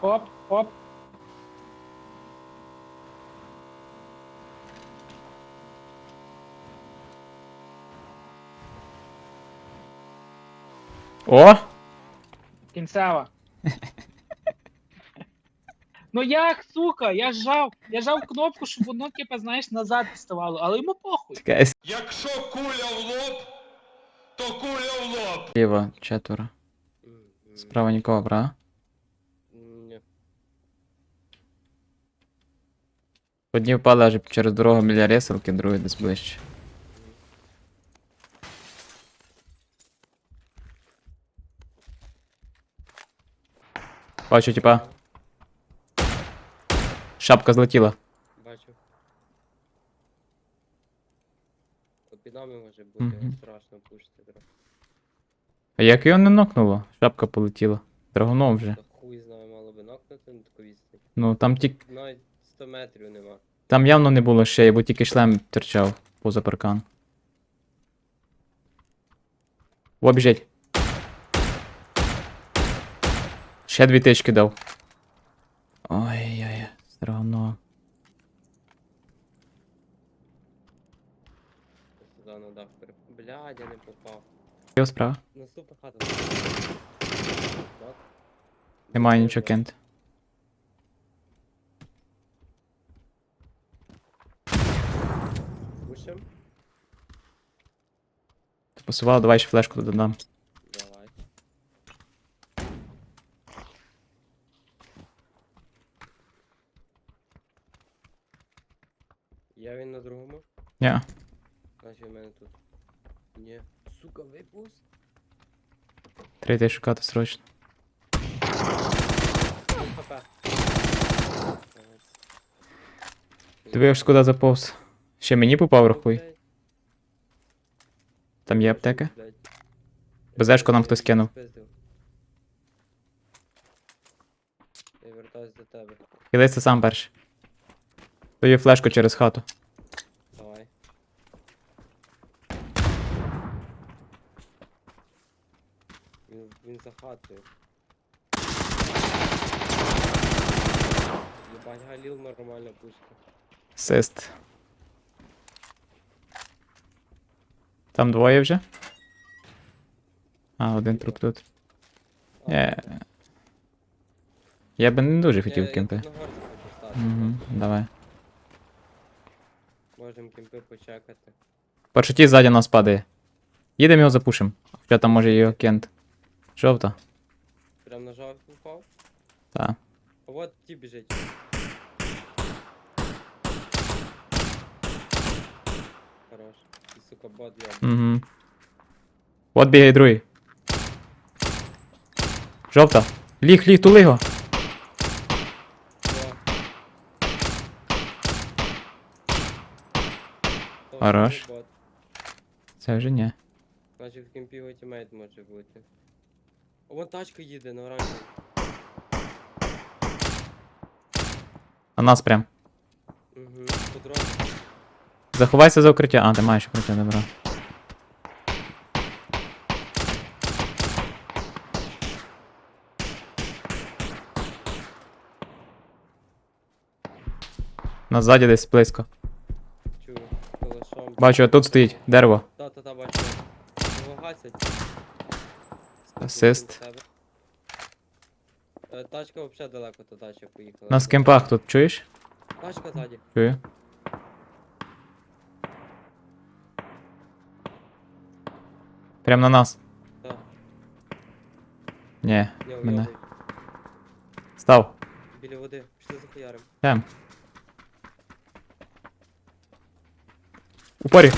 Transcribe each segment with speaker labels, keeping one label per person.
Speaker 1: Оп, оп.
Speaker 2: О!
Speaker 1: Кінцева. ну як, сука, я жав, я жав кнопку, щоб воно, типа, знаєш, назад ставало, але йому похуй.
Speaker 2: Чекай,
Speaker 3: Якщо куля в лоб, то куля в лоб.
Speaker 2: Зліва четверо. Справа нікого, бра.
Speaker 4: Ні.
Speaker 2: Одні впали аж через дорогу біля ресалки, другий десь ближче. Бачу, типа. Шапка злетіла.
Speaker 4: Бачу. Під нами може бути
Speaker 2: Мгм.
Speaker 4: страшно пушити трохи.
Speaker 2: А як його не нокнуло? Шапка полетіла. Драгоном вже.
Speaker 4: Хуй знає, мало би нокнути на таку відстань.
Speaker 2: Ну там тільки.
Speaker 4: Навіть 100 метрів нема.
Speaker 2: Там явно не було ще, бо тільки шлем терчав поза паркан. О, біжить. Ще дві тички дав. Ой-ой-ой, все равно.
Speaker 4: Сюди на дах переп... Блядь, я не попав.
Speaker 2: Його справа.
Speaker 4: Наступна хата.
Speaker 2: Немає нічого кент.
Speaker 4: Пушим?
Speaker 2: Ти посував, давай ще флешку додам.
Speaker 4: Давай. Я він на другому?
Speaker 2: Ня.
Speaker 4: Значить в мене тут. Ні. Сука, випуск.
Speaker 2: Третій шукати срочно.
Speaker 4: Хп.
Speaker 2: Ти виявиш, куди заповз. Ще мені попав, рахуй. Там є аптека. Безешку нам хтось кинув.
Speaker 4: Я вертаюсь до тебе.
Speaker 2: Хилися сам перший. Даю флешку через хату.
Speaker 4: Давай. Він, він за хатою. Єбать, Галіл нормальна пушка.
Speaker 2: Сист. Там двоє вже. А, один труп тут. Е. Я би не дуже хотів кемпи. Угу, давай.
Speaker 4: Можем кемпи почекати.
Speaker 2: Першоті ззаді нас падає. Їдемо його запушим. Хоча там може його кент. Жовта.
Speaker 4: Прям на жовтий впав.
Speaker 2: Та.
Speaker 4: А от ті біжить. Хорош. І сука бот я.
Speaker 2: Угу. От бігає другий. Жовта. Ліг, ліг, тули його. Хорош.
Speaker 4: Бот.
Speaker 2: Це вже ні.
Speaker 4: Значить в кемпі його тімейт може бути. Вон тачка їде на оранжевій.
Speaker 2: На нас прям.
Speaker 4: Угу, по дорозі.
Speaker 2: Заховайся за укриття. А, ти маєш укриття, добре. На ззаді десь близько.
Speaker 4: Чую. Калашом.
Speaker 2: Бачу, тут стоїть дерево.
Speaker 4: Та-та-та, бачу. Його гасять.
Speaker 2: Асист.
Speaker 4: Е, Тачка взагалі далеко та тачка поїхала.
Speaker 2: На скемпах тут чуєш?
Speaker 4: Тачка ззаді.
Speaker 2: Чую. Прям на нас.
Speaker 4: Так.
Speaker 2: Ні,
Speaker 4: Не
Speaker 2: мене.
Speaker 4: уйобуй.
Speaker 2: Став.
Speaker 4: Біля води. Пішли за хуярем.
Speaker 2: Йдем. Упорі.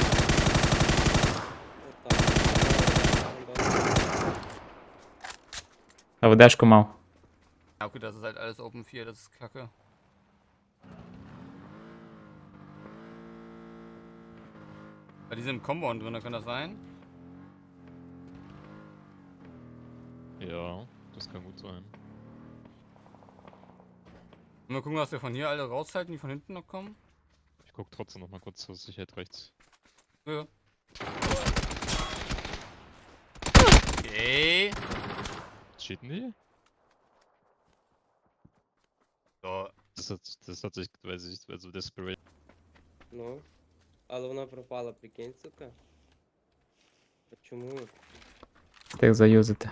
Speaker 4: Aber
Speaker 2: der ist mal.
Speaker 5: Ja, okay, das ist halt alles Open 4, das ist kacke. Die sind im Combo drin, kann das sein?
Speaker 6: Ja, das kann gut sein.
Speaker 5: Mal gucken, was wir von hier alle raushalten, die von hinten noch kommen.
Speaker 6: Ich guck trotzdem noch mal kurz zur Sicherheit rechts.
Speaker 5: Ja. Okay.
Speaker 6: Die?
Speaker 5: То
Speaker 6: Das hat, das hat sich, weil sich, also das
Speaker 4: Ну. Але вона пропала, прикинь, сука. А чому?
Speaker 2: Встиг заюзати.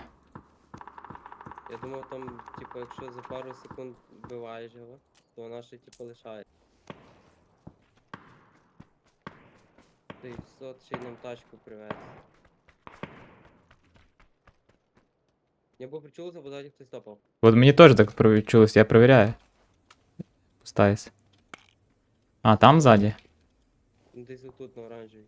Speaker 4: Я думав там, типу, якщо за пару секунд вбиваєш його, то вона ще типу лишає. Ти сот ще й нам тачку привез. Я був причулився, бо ззаді хтось топав.
Speaker 2: От мені теж так відчулось, я перевіряю. Пустаюсь. А, там ззаді.
Speaker 4: Ну, Десь отут на оранжевій.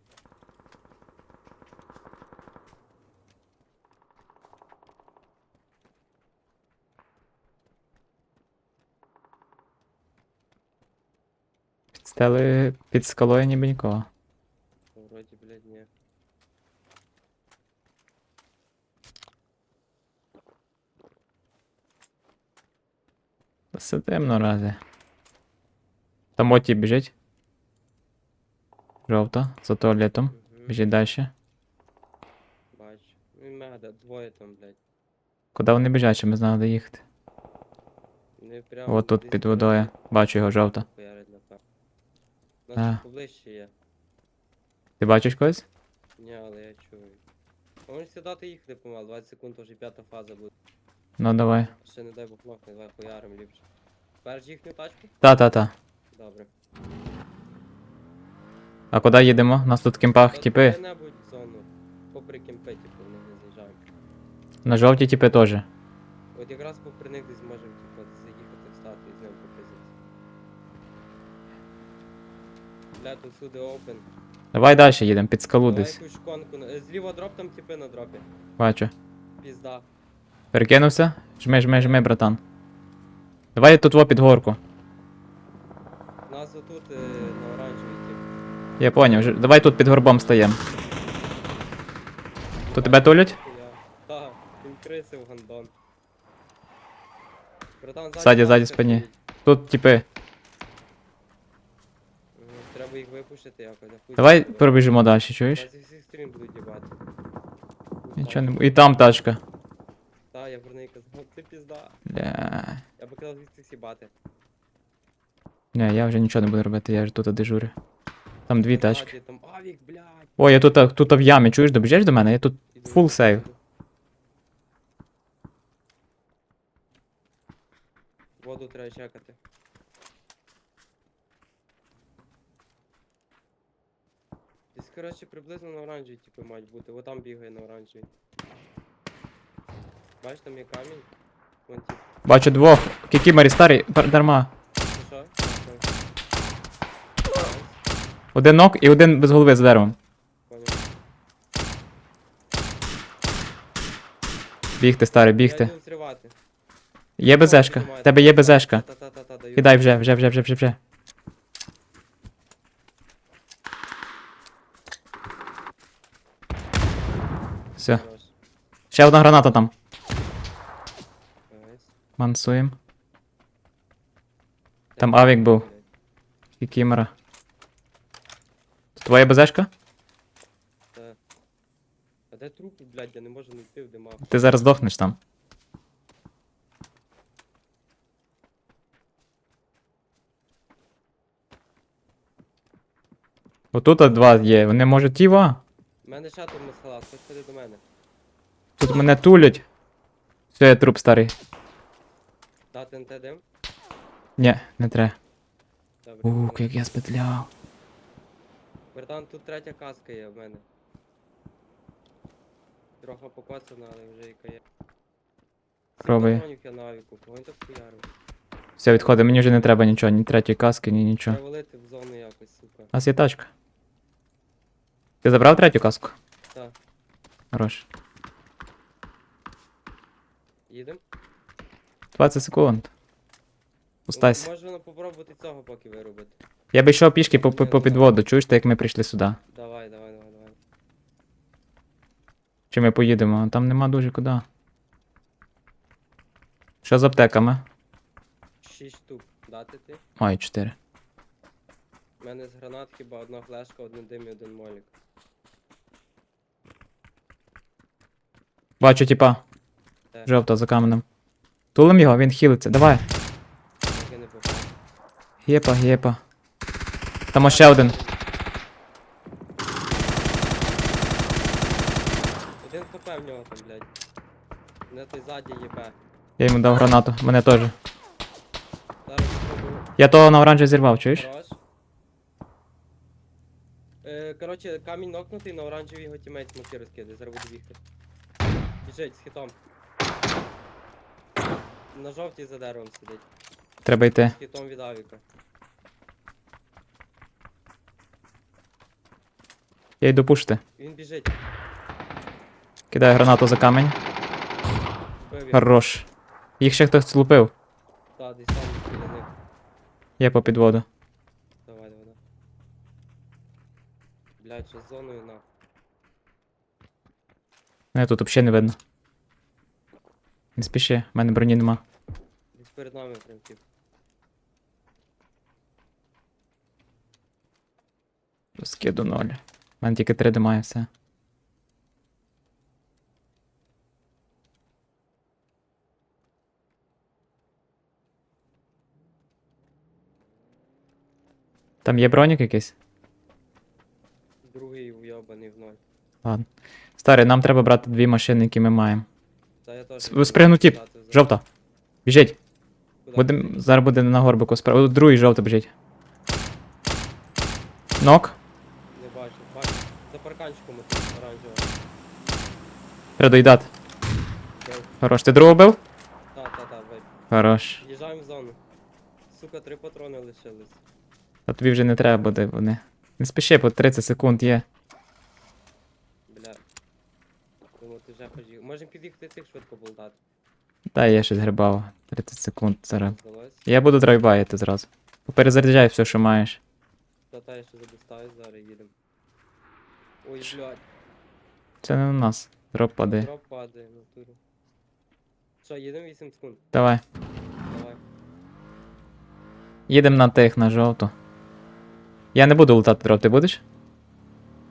Speaker 2: Під стели під скалою ніби нікого.
Speaker 4: Та Вроді, блядь, ні.
Speaker 2: Все темно рази. Там Моті біжить. Жовто, за туалетом. Біжить далі.
Speaker 4: Бачу. Ну мега, двоє там, блядь.
Speaker 2: Куди вони біжать, щоб ми знали, де їхати?
Speaker 4: Не прямо.
Speaker 2: От тут під водою. Бачу його жовто.
Speaker 4: тут поближче є.
Speaker 2: Ти бачиш когось?
Speaker 4: Ні, але я чую. Можеш сідати їхати помал, 20 секунд, вже п'ята фаза буде.
Speaker 2: Ну давай.
Speaker 4: Ще не дай Бог нахуй, давай хуярим ліпше. Перш їхню тачку?
Speaker 2: Та-та-та.
Speaker 4: Добре.
Speaker 2: А куди їдемо? У нас тут в кемпах
Speaker 4: Та
Speaker 2: тіпи.
Speaker 4: Де-небудь в зону. Попри кемпи, типу, в не заїжджаємо.
Speaker 2: На жовті тіпи теж.
Speaker 4: От якраз попри них десь можемо, типу, заїхати встати і з ним по позиції. Бля, тут всюди open.
Speaker 2: Давай далі їдемо, під скалу
Speaker 4: Давай
Speaker 2: десь.
Speaker 4: якусь шконку. на- е, Зліва дроп, там типи на дропі.
Speaker 2: Бачу.
Speaker 4: Пізда.
Speaker 2: Перекинувся? Жми, жми, жми, братан. Давай тут во під горку.
Speaker 4: У нас отут е, на оранжевій тип.
Speaker 2: Я поняв. ж- Давай тут під горбом стаємо. Тут тебе тулять?
Speaker 4: Я. Так, він крисив гандон. Братан,
Speaker 2: Ззаді, ззаді,
Speaker 4: тачка
Speaker 2: спині.
Speaker 4: стоїть.
Speaker 2: Тут тіпи.
Speaker 4: Мгм, Треба їх випушити якось. а
Speaker 2: Давай пробіжимо далі, чуєш?
Speaker 4: Нас зі всіх сторін будуть їбати.
Speaker 2: Нічого не бу- І там тачка.
Speaker 4: Так, я про неї казав.
Speaker 2: Бля.
Speaker 4: Я би казав звідси сібати.
Speaker 2: Не, я вже нічого не буду робити, я ж тут дежурю. Там дві тачки.
Speaker 4: Там авік, блядь.
Speaker 2: О, я тут, тут в ямі, чуєш, добіжиш до мене? Я тут
Speaker 4: іду,
Speaker 2: save.
Speaker 4: Воду треба чекати. Десь, коротше, приблизно на оранжевій, типу, мають бути. О, там бігає на оранжевій. Бачиш, там є камінь. Вон
Speaker 2: бачу двох. Кікімарі старий, дарма. Один нок і один без голови з деревом. Бігти, старий, бігти. Є безешка. В тебе є безешка. Кидай вже, вже, вже, вже, вже, вже. Все. Ще одна граната там. Мансуєм. Там авік був. Кікімера. Твоя безешка?
Speaker 4: Та. А де трупи, блядь, я не можу знайти в димах.
Speaker 2: Ти зараз здохнеш там. Отут два є, вони можуть тіва.
Speaker 4: У мене ще тут масхалат, хтось ходи до мене.
Speaker 2: Тут мене тулять. Все, я труп старий.
Speaker 4: Дати НТ дим?
Speaker 2: Ні, не треба.
Speaker 4: Добре.
Speaker 2: Ух, як я спетляв.
Speaker 4: Братан, тут третя каска є в мене. Трохи покоцана, але вже яка є. Сім
Speaker 2: Пробуй.
Speaker 4: патронів я на авіку, так хуярив?
Speaker 2: Все, відходи, мені вже не треба нічого, ні третьої каски, ні нічого.
Speaker 4: Треба валити в зону якось, сука.
Speaker 2: У нас є тачка. Ти забрав третю каску?
Speaker 4: Так.
Speaker 2: Хорош.
Speaker 4: Їдем?
Speaker 2: 20 секунд. Пустайся.
Speaker 4: Можна попробувати цього поки виробити.
Speaker 2: Я би йшов пішки по, по, по підводу, чуєш, так як ми прийшли сюди.
Speaker 4: Давай, давай, давай, давай.
Speaker 2: Чи ми поїдемо? Там нема дуже куди. Що з аптеками?
Speaker 4: Шість штук. Дати ти?
Speaker 2: Ой, 4.
Speaker 4: У мене з гранат хіба одна флешка, один дим і один молік.
Speaker 2: Бачу, типа.
Speaker 4: Де?
Speaker 2: Жовта за каменем. Тулим його, він хілиться. Давай. Гепа, гепа. Там ще один.
Speaker 4: Один хп в нього там, блядь. Не той ззаді єбе.
Speaker 2: Я йому дав гранату, мене теж.
Speaker 4: Зараз спробую.
Speaker 2: Я того на оранжевий зірвав, чуєш?
Speaker 4: Хорош. Е, коротше, камінь нокнутий, на оранжевій його тімейт смоки розкидає, зараз буду бігти. Біжить з хітом. На жовтій за деревом сидить.
Speaker 2: Треба йти.
Speaker 4: Хітом від авіка.
Speaker 2: Я йду пушити.
Speaker 4: Він біжить.
Speaker 2: Кидаю гранату за камінь. Хорош. Їх ще хтось лупив.
Speaker 4: Та, десь там біля них.
Speaker 2: Я по підводу.
Speaker 4: Давай, давай, давай. Блядь, що з зоною на.
Speaker 2: Мене тут взагалі не видно. Не спіши, в мене броні нема.
Speaker 4: Перед нами прям тип.
Speaker 2: Розкиду ноль. У мене тільки три немає, все. Там є бронік якийсь?
Speaker 4: Другий уйобаний в ноль.
Speaker 2: Ладно. Старий, нам треба брати дві машини, які ми маємо.
Speaker 4: Та я теж.
Speaker 2: С-
Speaker 4: буду
Speaker 2: тіп. Жовта. Біжить. Будем, зараз буде на горбику справа. Другий жовта біжить. Нок.
Speaker 4: Не бачу, бачу. За парканчиком тут оранжево.
Speaker 2: Треба доїдати. Хорош. Ти другого бив?
Speaker 4: Та, та, та, вейп.
Speaker 2: Хорош.
Speaker 4: Їжджаємо в зону. Сука, три патрони лишились.
Speaker 2: А тобі вже не треба буде вони. Не спіши, по 30 секунд є.
Speaker 4: Бля. Думаю, ти вже хотів. Можемо під'їхати цих швидко болтати.
Speaker 2: Та я щось грибав. 30 секунд зараз. Я буду драйвбаїти зразу. Поперезаряджай все, що маєш.
Speaker 4: Та та я ще задостаю, зараз їдемо. Ой, блядь,
Speaker 2: Це не на нас. Дроп падає.
Speaker 4: дроп падає натурі. Що, їдемо 8 секунд.
Speaker 2: Давай.
Speaker 4: Давай.
Speaker 2: Їдемо на тих, на жовту. Я не буду лутати дроп, ти будеш?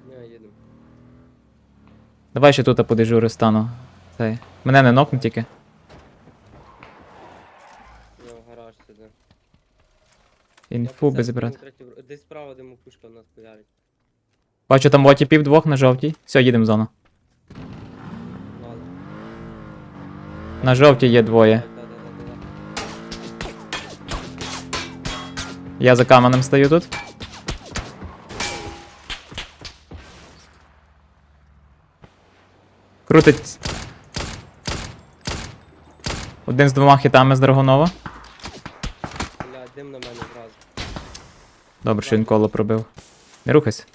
Speaker 4: Не, їдемо.
Speaker 2: Давай ще тут подежурю стану. Цей. Мене не нокну тільки.
Speaker 4: Я в гараж сюди.
Speaker 2: Інфу би зібрати.
Speaker 4: Десь справа, де пушка у нас появить.
Speaker 2: Бачу там пів двох на жовтій. Все, їдемо в зону.
Speaker 4: Ладно.
Speaker 2: На жовтій є двоє.
Speaker 4: Да-да-да-да-да.
Speaker 2: Я за каменем стою тут. Крутить. Один з двома хітами з Драгонова.
Speaker 4: Бля, дим на мене зразу.
Speaker 2: Добре, що він коло пробив. Не рухайся.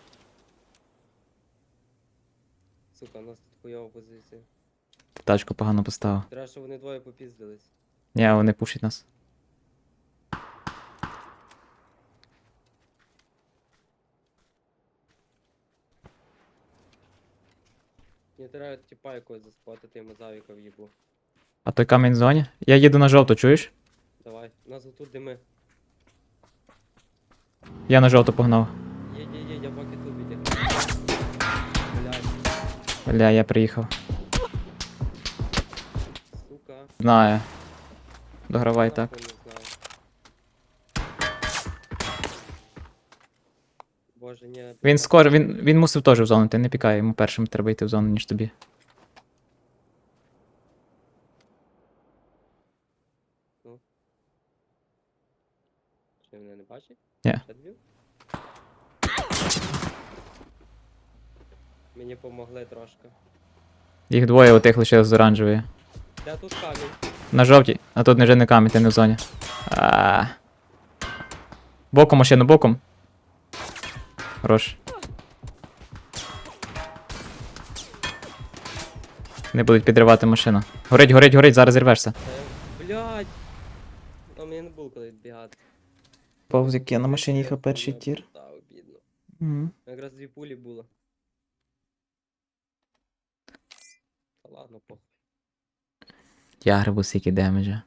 Speaker 4: Сука, у нас тут хуйова позиція.
Speaker 2: Тачку погано поставив.
Speaker 4: Треба, щоб вони двоє попіздились.
Speaker 2: Ні, вони пушать нас.
Speaker 4: Мені треба тіпа якогось заспотити, йому завіка в'їбу.
Speaker 2: А той камінь в зоні? Я їду на жовту, чуєш?
Speaker 4: Давай. Нас отут дими.
Speaker 2: Я на жовту погнав.
Speaker 4: Є, є, є, я поки тут. Блядь,
Speaker 2: Бля, я приїхав.
Speaker 4: сука.
Speaker 2: Знаю. Догравай так.
Speaker 4: Нахуй не знаю. Боже, ні.
Speaker 2: Він скоро, він, він мусив теж в зону, ти не пікай, йому першим треба йти в зону, ніж тобі.
Speaker 4: Чи мене не бачить?
Speaker 2: Ні.
Speaker 4: Мені помогли трошки.
Speaker 2: Їх двоє отих лише з оранжевої.
Speaker 4: Де тут камінь?
Speaker 2: На жовтій, а тут вже не камінь, ти не в зоні. А. Боком машину, боком. Хорош. Не будуть підривати машину. Горить, горить, горить, зараз зірвешся.
Speaker 4: Блядь! А мені не було коли відбігати.
Speaker 2: Повз як я на машині їхав перший тір.
Speaker 4: Так, обідно.
Speaker 2: Угу.
Speaker 4: Якраз дві пулі було. Та ладно, похуй.
Speaker 2: Я грибу скільки демеджа.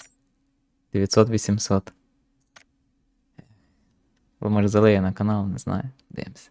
Speaker 2: 900-800. Ви може залиє на канал, не знаю. Дивимося.